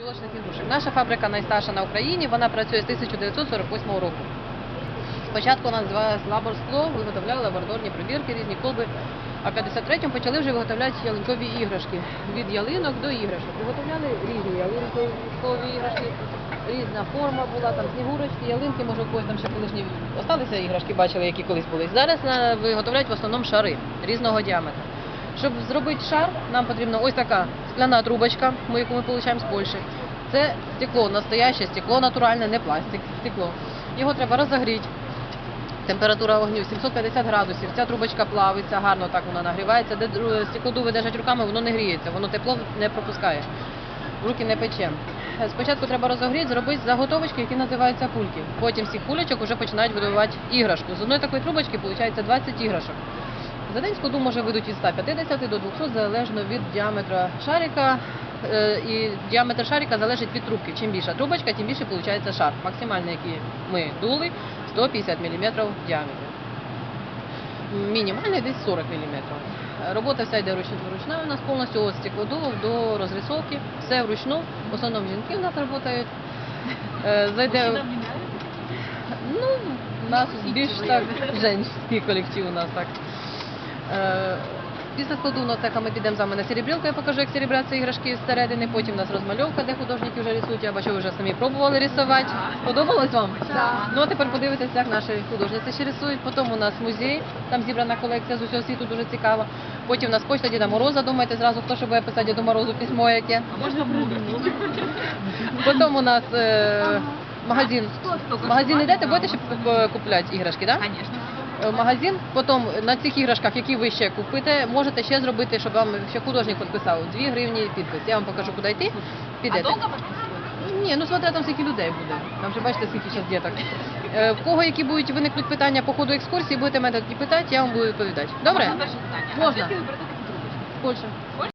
Юлочних ігрушок. Наша фабрика найстарша на Україні, вона працює з 1948 року. Спочатку вона називалась Лабор Скло, виготовляли лабораторні прибірки, різні колби. А в 53-му почали вже виготовляти ялинкові іграшки. Від ялинок до іграшок. Виготовляли різні ялинкові іграшки, різна форма була, там снігурочки, ялинки, може у когось там ще колишні осталися іграшки, бачили, які колись були. Зараз виготовляють в основному шари різного діаметру. Щоб зробити шар, нам потрібна ось така скляна трубочка, яку ми отримуємо з Польщі. Це стекло, настояще стекло, натуральне, не пластик, стекло. Його треба розогріти. Температура вогню 750 градусів. Ця трубочка плавиться, гарно так вона нагрівається. Де стеклодуви держать руками, воно не гріється, воно тепло не пропускає. Руки не пече. Е, Спочатку треба розогріти, зробити заготовочки, які називаються кульки. Потім з цих кулечок вже починають видавати іграшку. З одної такої трубочки виходить 20 іграшок. За день складу може видуть від 150 до 200, залежно від діаметра шарика. Е, І діаметр шарика залежить від трубки. Чим більша трубочка, тим більше виходить шар. Максимальний, який ми дули, 150 мм в діаметрі. Мінімальний десь 40 мм. Робота вся йде ручна, у нас повністю від стеклодувів до розрисовки. Все вручну. В основному жінки у нас працюють. Е, Зайде... Ну, у нас більш так женський колектив у нас так. Е, Після складу на цеха ми підемо з вами на серебрілку, я покажу, як серебряться іграшки зсередини, потім у нас розмальовка, де художники вже рисують, я бачу, ви вже самі пробували рисувати. Сподобалось вам? Так. Ну а тепер подивитися, як наші художниці ще рисують. Потім у нас музей, там зібрана колекція з усього світу, дуже цікаво. Потім у нас почта Діда Мороза, думайте зразу, хто що буде писати Діду Морозу письмо яке. А можна Бубину? Потім у нас е, магазин. Магазин йдете, будете ще куп- купляти іграшки, так? Да? Звісно. Е, магазин. Потім на цих іграшках, які ви ще купите, можете ще зробити, щоб вам ще художник підписав Дві гривні підпис. Я вам покажу, куди йти. А Підете. довго? Ні, ну смотря там скільки людей буде. Там вже бачите, скільки зараз діток. Е, В кого які будуть виникнуть питання по ходу екскурсії, будете мене тоді питати, я вам буду відповідати. Добре? Можна перше питання? Можна. А звідки ви берете такі трубочки? Польща.